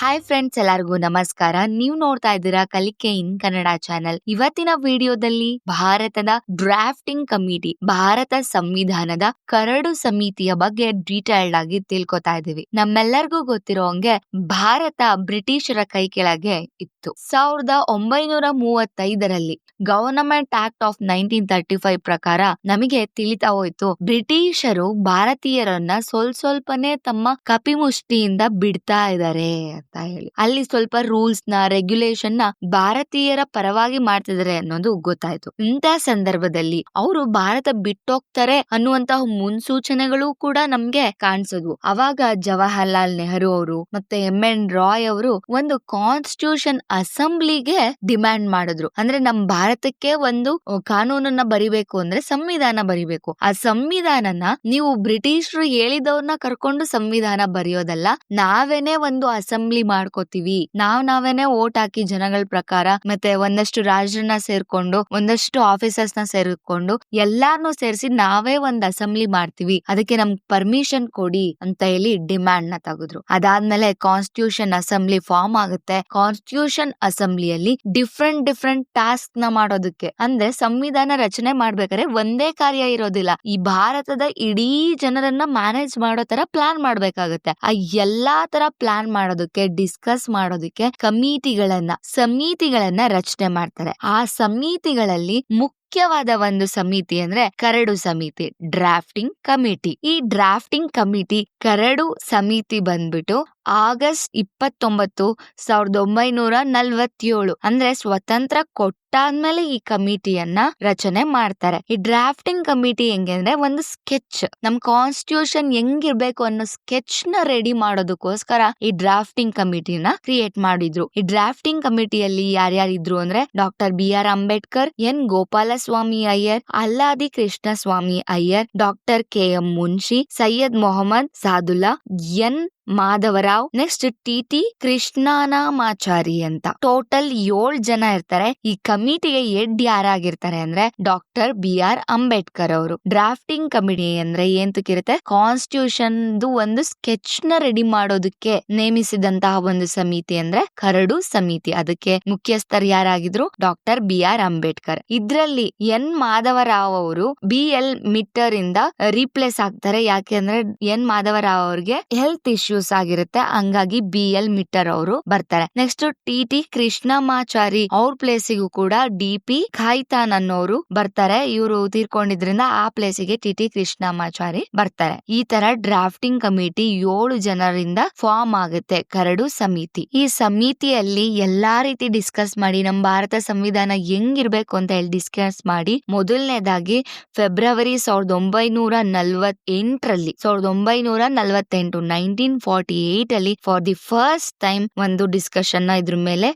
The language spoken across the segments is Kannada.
ಹಾಯ್ ಫ್ರೆಂಡ್ಸ್ ಎಲ್ಲರಿಗೂ ನಮಸ್ಕಾರ. ನೀವು ನೋಡ್ತಾ ಇದ್ದೀರಾ ಕಲಿಕೆ ಇನ್ ಕನ್ನಡ ಚಾನೆಲ್ ಇವತ್ತಿನ ವಿಡಿಯೋದಲ್ಲಿ ಭಾರತದ ಡ್ರಾಫ್ಟಿಂಗ್ ಕಮಿಟಿ ಭಾರತ ಸಂವಿಧಾನದ ಕರಡು ಸಮಿತಿಯ ಬಗ್ಗೆ ಡೀಟೇಲ್ಡ್ ಆಗಿ ತಿಳ್ಕೊತಾ ಇದೀವಿ ನಮ್ಮೆಲ್ಲರಿಗೂ ಗೊತ್ತಿರೋ ಹಂಗೆ ಭಾರತ ಬ್ರಿಟಿಷರ ಕೈ ಕೆಳಗೆ ಇತ್ತು. ಸಾವಿರದ ಒಂಬೈನೂರ ಮೂವತ್ತೈದರಲ್ಲಿ government act of nineteen thirty five ಪ್ರಕಾರ ನಮಗೆ ತಿಳಿತಾ ಹೋಯ್ತು, ಬ್ರಿಟಿಷರು ಭಾರತೀಯರನ್ನ ಸ್ವಲ್ಪ ಸ್ವಲ್ಪನೇ ತಮ್ಮ ಕಪಿಮುಷ್ಟಿಯಿಂದ ಬಿಡ್ತಾ ಇದ್ದಾರೆ ಅಂತ ಹೇಳಿ. ಅಲ್ಲಿ ಸ್ವಲ್ಪ ರೂಲ್ಸ್ನ ರೆಗ್ಯುಲೇಷನ್ನ ಭಾರತೀಯರ ಪರವಾಗಿ ಮಾಡ್ತಿದ್ದಾರೆ ಅನ್ನೋದು ಗೊತ್ತಾಯ್ತು. ಇಂತ ಸಂದರ್ಭದಲ್ಲಿ ಅವರು ಭಾರತ ಬಿಟ್ಟೋಗ್ತಾರೆ ಅನ್ನುವಂತಹ ಮುನ್ಸೂಚನೆಗಳು ಕೂಡ ನಮ್ಗೆ ಕಾಣಿಸೋದು. ಅವಾಗ ಜವಾಹರ್ಲಾಲ್ ನೆಹರು ಅವರು ಮತ್ತೆ ಎಂ ಎನ್ ರಾಯ್ ಅವರು ಒಂದು ಕಾನ್ಸ್ಟಿಟ್ಯೂಷನ್ ಅಸೆಂಬ್ಲಿಗೆ ಡಿಮ್ಯಾಂಡ್ ಮಾಡಿದ್ರು. ಅಂದ್ರೆ ನಮ್ ಭಾರತಕ್ಕೆ ಒಂದು ಕಾನೂನನ್ನ ಬರಿಬೇಕು ಅಂದ್ರೆ ಸಂವಿಧಾನ ಬರಿಬೇಕು. ಆ ಸಂವಿಧಾನನ ನೀವು ಬ್ರಿಟಿಷರು ಹೇಳಿದವ್ರನ್ನ ಕರ್ಕೊಂಡು ಸಂವಿಧಾನ ಬರೆಯೋದಲ್ಲ, ನಾವೇನೆ ಒಂದು ಅಸೆಂಬ್ಲಿ ಮಾಡ್ಕೋತೀವಿ. ನಾವ್ ನಾವೇನೆ ಓಟ್ ಹಾಕಿ ಜನಗಳ ಪ್ರಕಾರ ಮತ್ತೆ ಒಂದಷ್ಟು ರಾಜರನ್ನ ಸೇರ್ಕೊಂಡು, ಒಂದಷ್ಟು ಆಫೀಸರ್ಸ್ನ ಸೇರ್ಕೊಂಡು ಎಲ್ಲಾರ್ನು ಸೇರಿಸಿ ನಾವೇ ಒಂದ್ ಅಸೆಂಬ್ಲಿ ಮಾಡ್ತೀವಿ. ಅದಕ್ಕೆ ನಮ್ಗ್ ಪರ್ಮಿಷನ್ ಕೊಡಿ ಅಂತ ಹೇಳಿ ಡಿಮ್ಯಾಂಡ್ನ ತೆಗೆದ್ರು. ಅದಾದ್ಮೇಲೆ ಕಾನ್ಸ್ಟಿಟ್ಯೂಷನ್ ಅಸೆಂಬ್ಲಿ ಫಾರ್ಮ್ ಆಗುತ್ತೆ. ಕಾನ್ಸ್ಟಿಟ್ಯೂಷನ್ ಅಸೆಂಬ್ಲಿಯಲ್ಲಿ ಡಿಫ್ರೆಂಟ್ ಡಿಫ್ರೆಂಟ್ ಟಾಸ್ಕ್ನ ಮಾಡೋದಕ್ಕೆ. ಅಂದ್ರೆ ಸಂವಿಧಾನ ರಚನೆ ಮಾಡ್ಬೇಕಾದ್ರೆ ಒಂದೇ ಕಾರ್ಯ ಇರೋದಿಲ್ಲ. ಈ ಭಾರತದ ಇಡೀ ಜನರನ್ನ ಮ್ಯಾನೇಜ್ ಮಾಡೋ ತರ ಪ್ಲಾನ್ ಮಾಡ್ಬೇಕಾಗತ್ತೆ. ಆ ಎಲ್ಲಾ ತರ ಪ್ಲಾನ್ ಮಾಡೋದಕ್ಕೆ ಡಿಸ್ಕಸ್ ಮಾಡೋದಕ್ಕೆ ಕಮಿಟಿಗಳನ್ನ ಸಮಿತಿಗಳನ್ನ ರಚನೆ ಮಾಡ್ತಾರೆ. ಆ ಸಮಿತಿಗಳಲ್ಲಿ ಮುಖ್ಯವಾದ ಒಂದು ಸಮಿತಿ ಅಂದ್ರೆ ಕರಡು ಸಮಿತಿ ಡ್ರಾಫ್ಟಿಂಗ್ ಕಮಿಟಿ ಈ ಡ್ರಾಫ್ಟಿಂಗ್ ಕಮಿಟಿ ಕರಡು ಸಮಿತಿ ಬಂದ್ಬಿಟ್ಟು ಆಗಸ್ಟ್ ಇಪ್ಪತ್ತೊಂಬತ್ತು ಸಾವಿರದ ಒಂಬೈನೂರ ನಲ್ವತ್ತೇಳು ಅಂದ್ರೆ ಸ್ವತಂತ್ರ ಕೊಟ್ಟಾದ್ಮೇಲೆ ಈ ಕಮಿಟಿಯನ್ನ ರಚನೆ ಮಾಡ್ತಾರೆ. ಈ ಡ್ರಾಫ್ಟಿಂಗ್ ಕಮಿಟಿ ಹೆಂಗೆ ಅಂದ್ರೆ ಒಂದು ಸ್ಕೆಚ್ ನಮ್ ಕಾನ್ಸ್ಟಿಟ್ಯೂಷನ್ ಹೆಂಗಿರ್ಬೇಕು ಅನ್ನೋ ಸ್ಕೆಚ್ನ ರೆಡಿ ಮಾಡೋದಕ್ಕೋಸ್ಕರ ಈ ಡ್ರಾಫ್ಟಿಂಗ್ ಕಮಿಟಿನ ಕ್ರಿಯೇಟ್ ಮಾಡಿದ್ರು. ಈ ಡ್ರಾಫ್ಟಿಂಗ್ ಕಮಿಟಿಯಲ್ಲಿ ಯಾರ್ಯಾರಿದ್ರು ಅಂದ್ರೆ doctor B R Ambedkar N Gopalaswami Ramaswami Ayyar Alladi Krishnaswami Ayyar doctor K M Munshi Syed Mohammad Saadulla N Madhav Rao next T T Krishnamachari ಅಂತ. ಟೋಟಲ್ ಏಳ್ ಜನ ಇರ್ತಾರೆ. ಈ ಕಮಿಟಿಗೆ ಹೆಡ್ ಯಾರಾಗಿರ್ತಾರೆ ಅಂದ್ರೆ ಡಾಕ್ಟರ್ ಬಿ ಆರ್ ಅಂಬೇಡ್ಕರ್ ಅವರು. ಡ್ರಾಫ್ಟಿಂಗ್ ಕಮಿಟಿ ಅಂದ್ರೆ ಏಂತಕ್ಕಿರುತ್ತೆ ಕಾನ್ಸ್ಟಿಟ್ಯೂಷನ್ ಒಂದು ಸ್ಕೆಚ್ನ ರೆಡಿ ಮಾಡೋದಕ್ಕೆ ನೇಮಿಸಿದಂತಹ ಒಂದು ಸಮಿತಿ ಅಂದ್ರೆ ಕರಡು ಸಮಿತಿ. ಅದಕ್ಕೆ ಮುಖ್ಯಸ್ಥರು ಯಾರಾಗಿದ್ರು? Doctor B R Ambedkar. ಇದ್ರಲ್ಲಿ ಎನ್ ಮಾಧವರಾವ್ ಅವರು ಬಿ ಎಲ್ ಮಿಟ್ಟರ್ ಇಂದ ರೀಪ್ಲೇಸ್ ಆಗ್ತಾರೆ. ಯಾಕೆಂದ್ರೆ ಎನ್ ಮಾಧವರಾವ್ ಅವ್ರಿಗೆ ಹೆಲ್ತ್ ಇಶ್ಯೂಸ್ ಆಗಿರುತ್ತೆ. ಹಂಗಾಗಿ ಬಿ ಎಲ್ ಮಿಟ್ಟರ್ ಅವರು ಬರ್ತಾರೆ. ನೆಕ್ಸ್ಟ್ ಟಿ ಟಿ ಕೃಷ್ಣಮಾಚಾರಿ ಅವ್ರ ಪ್ಲೇಸಿಗೂ ಕೂಡ ಡಿ ಪಿ ಖಾಯ್ತಾನ್ ಅನ್ನೋರು ಬರ್ತಾರೆ. ಇವರು ತೀರ್ಕೊಂಡಿದ್ರಿಂದ ಆ ಪ್ಲೇಸಿಗೆ ಟಿ ಟಿ ಕೃಷ್ಣಮಾಚಾರಿ ಬರ್ತಾರೆ. ಈ ತರ ಡ್ರಾಫ್ಟಿಂಗ್ ಕಮಿಟಿ ಏಳು ಜನರಿಂದ ಫಾರ್ಮ್ ಆಗುತ್ತೆ. ಕರಡು ಸಮಿತಿ. ಈ ಸಮಿತಿಯಲ್ಲಿ ಎಲ್ಲಾ ರೀತಿ ಡಿಸ್ಕಸ್ ಮಾಡಿ ನಮ್ಮ ಭಾರತ ಸಂವಿಧಾನ ಹೆಂಗಿರ್ಬೇಕು ಅಂತ ಹೇಳಿ ಡಿಸ್ಕಸ್ ಮಾಡಿ, ಮೊದಲನೇದಾಗಿ ಫೆಬ್ರವರಿ ಸಾವಿರದ ಒಂಬೈನೂರ ನಲ್ವತ್ ಎಂಟರಲ್ಲಿ ಸಾವಿರದ ಒಂಬೈನೂರ ನಲ್ವತ್ತೆಂಟು ನೈನ್ಟೀನ್ ಫಾರ್ಟಿ ಏಟ್ ಅಲ್ಲಿ ಫಾರ್ ದಿ ಫಸ್ಟ್ ಟೈಮ್ ಒಂದು ಡಿಸ್ಕಷನ್ನ ಇದ್ರ ಮೇಲೆ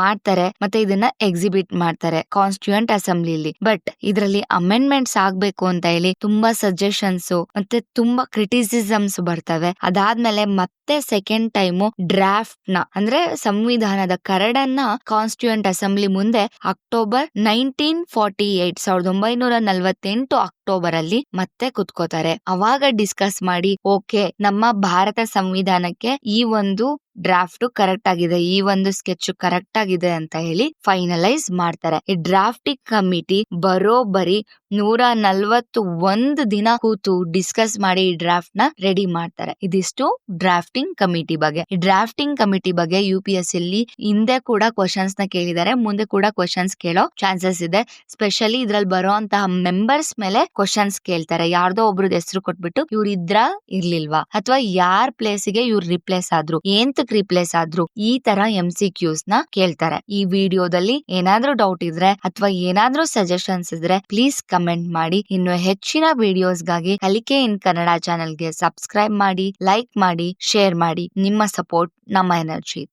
ಮಾಡ್ತಾರೆ. ಮತ್ತೆ ಇದನ್ನ ಎಕ್ಸಿಬಿಟ್ ಮಾಡ್ತಾರೆ ಕಾನ್ಸ್ಟಿಟ್ಯೂಂಟ್ ಅಸೆಂಬ್ಲಿಲಿ ಬಟ್ ಇದರಲ್ಲಿ ಅಮೆಂಡ್ಮೆಂಟ್ಸ್ ಆಗ್ಬೇಕು ಅಂತ ಹೇಳಿ ತುಂಬಾ ಸಜೆಷನ್ಸ್ ಮತ್ತೆ ತುಂಬಾ ಕ್ರಿಟಿಸಿಸಮ್ಸ್ ಬರ್ತವೆ. ಅದಾದ್ಮೇಲೆ ಮತ್ತೆ ಸೆಕೆಂಡ್ ಟೈಮ್ ಡ್ರಾಫ್ಟ್ನ, ಅಂದ್ರೆ ಸಂವಿಧಾನದ ಕರಡನ್ನ ಕಾನ್ಸ್ಟಿಟ್ಯೂಂಟ್ ಅಸೆಂಬ್ಲಿ ಮುಂದೆ ಅಕ್ಟೋಬರ್ ನೈನ್ಟೀನ್ ಫಾರ್ಟಿ ಏಟ್ ಸಾವಿರದ ಒಂಬೈನೂರ ನಲ್ವತ್ತೆಂಟು ಅಕ್ಟೋಬರ್ ಅಲ್ಲಿ ಮತ್ತೆ ಕುತ್ಕೋತಾರೆ. ಅವಾಗ ಡಿಸ್ಕಸ್ ಮಾಡಿ ಓಕೆ ನಮ್ಮ ಭಾರತ ಸಂವಿಧಾನಕ್ಕೆ ಈ ಒಂದು ಡ್ರಾಫ್ಟ್ ಕರೆಕ್ಟ್ ಆಗಿದೆ, ಈ ಒಂದು ಸ್ಕೆಚ್ ಕರೆಕ್ಟ್ ಆಗಿದೆ ಅಂತ ಹೇಳಿ ಫೈನಲೈಸ್ ಮಾಡ್ತಾರೆ. ಈ ಡ್ರಾಫ್ಟಿಂಗ್ ಕಮಿಟಿ ಬರೋಬ್ಬರಿ ನೂರ ನಲ್ವತ್ತು ಒಂದು ದಿನ ಕೂತು ಡಿಸ್ಕಸ್ ಮಾಡಿ ಈ ಡ್ರಾಫ್ಟ್ನ ರೆಡಿ ಮಾಡ್ತಾರೆ. ಇದಿಷ್ಟು ಡ್ರಾಫ್ಟಿಂಗ್ ಕಮಿಟಿ ಬಗ್ಗೆ. ಡ್ರಾಫ್ಟಿಂಗ್ ಕಮಿಟಿ ಬಗ್ಗೆ ಯು ಪಿ ಎಸ್ ಇಲ್ಲಿ ಹಿಂದೆ ಕೂಡ ಕ್ವಶನ್ಸ್ನ ಕೇಳಿದ್ದಾರೆ, ಮುಂದೆ ಕೂಡ ಕ್ವಶನ್ಸ್ ಕೇಳೋ ಚಾನ್ಸಸ್ ಇದೆ. ಸ್ಪೆಷಲಿ ಇದ್ರಲ್ಲಿ ಬರೋಂತಹ ಮೆಂಬರ್ಸ್ ಮೇಲೆ ಕ್ವಶನ್ಸ್ ಕೇಳ್ತಾರೆ. ಯಾರ್ದೋ ಒಬ್ರದ್ದು ಹೆಸರು ಕೊಟ್ಬಿಟ್ಟು ಇವ್ರ ಇದ್ರ ಇರ್ಲಿಲ್ವಾ? ಅಥವಾ ಯಾರ್ ಪ್ಲೇಸಿಗೆ ಇವ್ರು ರಿಪ್ಲೇಸ್ ಆದ್ರು? ಏಂತಕ್ ರಿಪ್ಲೇಸ್ ಆದ್ರು ಈ ತರ ಎಂ ಸಿ ಕ್ಯೂಸ್ನ ಕೇಳ್ತಾರೆ. ಈ ವಿಡಿಯೋದಲ್ಲಿ ಏನಾದ್ರೂ ಡೌಟ್ ಇದ್ರೆ ಅಥವಾ ಏನಾದ್ರೂ ಸಜೆಷನ್ಸ್ ಇದ್ರೆ ಪ್ಲೀಸ್ ಕಮೆಂಟ್ ಮಾಡಿ. ಇನ್ನು ಹೆಚ್ಚಿನ ವಿಡಿಯೋಸ್ಗಾಗಿ ಕಲಿಕೆ ಇನ್ ಕನ್ನಡ ಚಾನೆಲ್ಗೆ ಸಬ್ಸ್ಕ್ರೈಬ್ ಮಾಡಿ ಲೈಕ್ ಮಾಡಿ ಶೇರ್ ಮಾಡಿ. ನಿಮ್ಮ ಸಪೋರ್ಟ್ ನಮ್ಮ ಎನರ್ಜಿ